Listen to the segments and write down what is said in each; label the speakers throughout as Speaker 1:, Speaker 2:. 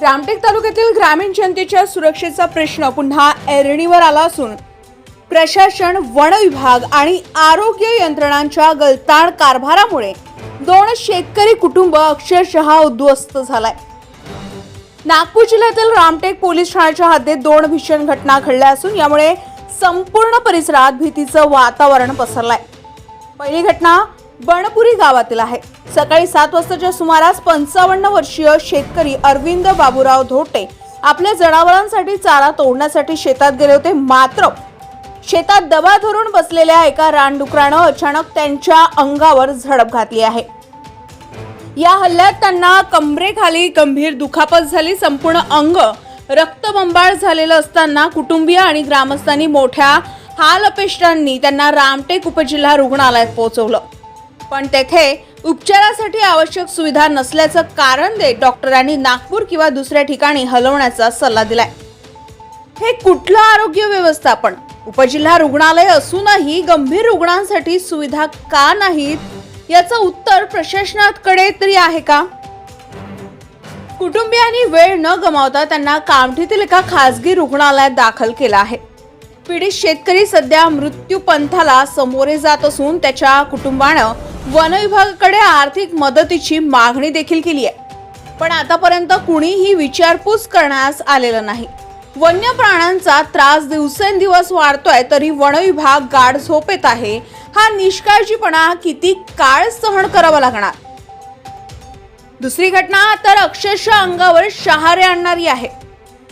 Speaker 1: रामटेक तालुक्यातील ग्रामीण जनतेच्या सुरक्षेचा प्रश्न पुन्हा ऐरणीवर आला असून प्रशासन वन विभाग आणि आरोग्य यंत्रणांच्या गलताड कारभारामुळे दोन शेतकरी कुटुंब अक्षरशः उद्ध्वस्त झालाय. नागपूर जिल्ह्यातील रामटेक पोलीस ठाण्याच्या हद्दीत दोन भीषण घटना घडल्या असून यामुळे संपूर्ण परिसरात भीतीचं वातावरण पसरलंय. पहिली घटना बणपुरी गावातील आहे. सकाळी सात वाजताच्या सुमारास पंचावन्न वर्षीय शेतकरी अरविंद बाबूराव धोटे आपल्या जनावरांसाठी चारा तोडण्यासाठी शेतात गेले होते. मात्र शेतात दबा धरून बसलेल्या एका रानडुकरानं अचानक त्यांच्या अंगावर झडप घातली आहे. या हल्ल्यात त्यांना कमरेखाली गंभीर दुखापत झाली. संपूर्ण अंग रक्तबंबाळ झालेलं असताना कुटुंबीय आणि ग्रामस्थांनी मोठ्या हाल अपेष्टांनी त्यांना रामटेक उपजिल्हा रुग्णालयात पोहोचवलं. पण तेथे उपचारासाठी आवश्यक सुविधा नसल्याचं कारण देत डॉक्टरांनी नागपूर किंवा दुसऱ्या ठिकाणी हलवण्याचा सल्ला दिलाय. हे कुठलं आरोग्य व्यवस्थापन? उपजिल्हा रुग्णालय असूनही गंभीर रुग्णांसाठी सुविधा का नाहीत? याचं उत्तर प्रशासनाकडे तरी आहे का? कुटुंबियांनी वेळ न गमावता त्यांना कामठीतील एका खासगी रुग्णालयात दाखल केलं आहे. पीडित शेतकरी सध्या मृत्यू पंथाला समोरे जात असून त्याच्या कुटुंबानं वन विभागाकडे आर्थिक मदतीची मागणी देखील केली आहे. पण आतापर्यंत कुणीही विचारपूस करण्यास आलेलं नाही. वन्य प्राण्यांचा त्रास दिवसेंदिवस वाढतोय तरी वन विभाग गाढ झोपेत आहे. हा निष्काळजीपणा किती काळ सहन करावा लागणार? दुसरी घटना तर अक्षरशः अंगावर शहारे आणणारी आहे.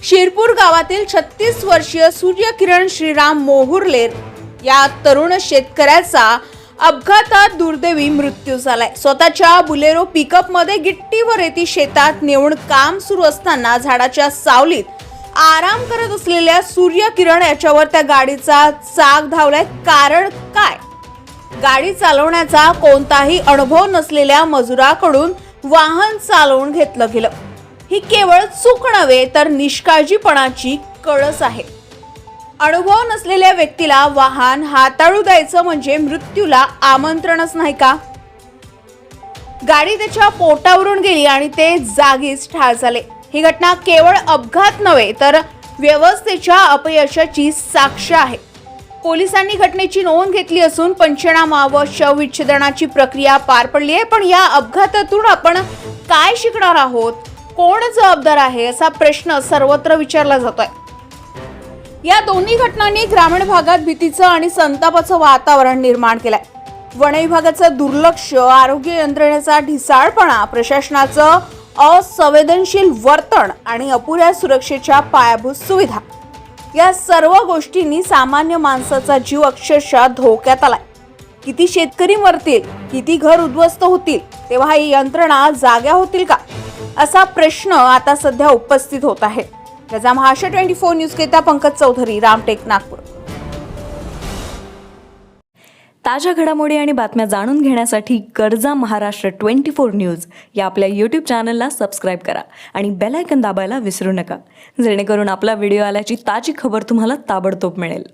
Speaker 1: शिरपूर गावातील छत्तीस वर्षीय सूर्यकिरण श्रीराम मोहुर्लेर या तरुण शेतकऱ्याचा अपघातात दुर्दैवी मृत्यू झालाय. स्वतःच्या बुलेरो पिकअपमध्ये गिट्टी शेतात नेऊन काम सुरू असताना झाडाच्या सावलीत आराम करत असलेल्या सूर्यकिरण याच्यावर त्या गाडीचा चाक धावलाय. कारण काय? गाडी चालवण्याचा कोणताही अनुभव नसलेल्या मजुराकडून वाहन चालवून घेतलं गेलं. ही केवळ चूक नव्हे तर निष्काळजीपणाची कळस आहे. अनुभव नसलेल्या व्यक्तीला वाहन हाताळू द्यायचं म्हणजे मृत्यूला आमंत्रणच नाही का? गाडी त्याच्या पोटावरून गेली आणि ते जागीच ठार झाले. ही घटना केवळ अपघात नव्हे तर व्यवस्थेच्या अपयशाची साक्ष आहे. पोलिसांनी घटनेची नोंद घेतली असून पंचनामा व शवविच्छेदनाची प्रक्रिया पार पडली आहे पण या अपघातातून आपण काय शिकणार आहोत? कोण जबाबदार आहे असा प्रश्न सर्वत्र विचारला जातोय. या दोन्ही घटनांनी ग्रामीण भागात भीतीचं आणि संतापाचं वातावरण निर्माण केलंय. वन विभागाचं दुर्लक्ष आरोग्य यंत्रणेचा ढिसाळपणा प्रशासनाचं असंवेदनशील वर्तन आणि अपुऱ्या सुरक्षेच्या पायाभूत सुविधा. या सर्व गोष्टींनी सामान्य माणसाचा जीव अक्षरशः धोक्यात आलाय. किती शेतकरी मरतील किती घर उद्ध्वस्त होतील तेव्हा ही यंत्रणा जाग्या होतील का? असा प्रश्न आता सध्या उपस्थित होत आहे. त्याचा महाराष्ट्र ट्वेंटी फोर न्यूज करिता पंकज चौधरी रामटेक नागपूर.
Speaker 2: ताज्या घडामोडी आणि बातम्या जाणून घेण्यासाठी गरजा महाराष्ट्र ट्वेंटी फोर न्यूज या आपल्या यूट्यूब चॅनलला सबस्क्राईब करा आणि बेलायकन दाबायला विसरू नका. जेणेकरून आपला व्हिडिओ आल्याची ताजी खबर तुम्हाला ताबडतोब मिळेल.